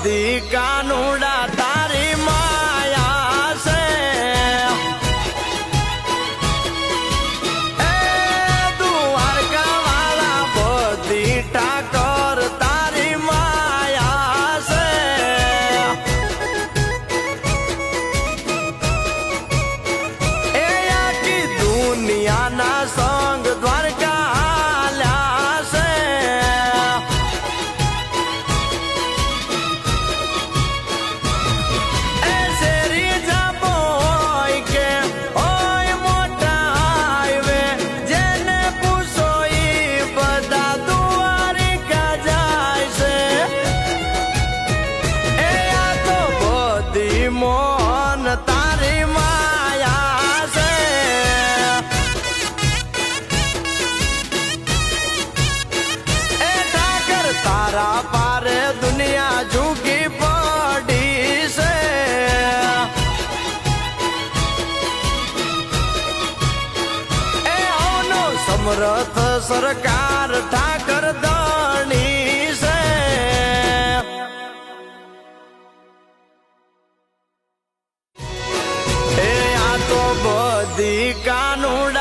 બધી કાનુડા તારી માયા છે એ દ્વારકા વાળા બધી ઠાકર તારી માયા છે એ આખી દુનિયાના સંગ તારા પારે દુનિયા ઝૂકી પડી છે. એ આવનો સમરથ સરકાર ઠાકર દણી છે. એ આ તો બધી કાનુડા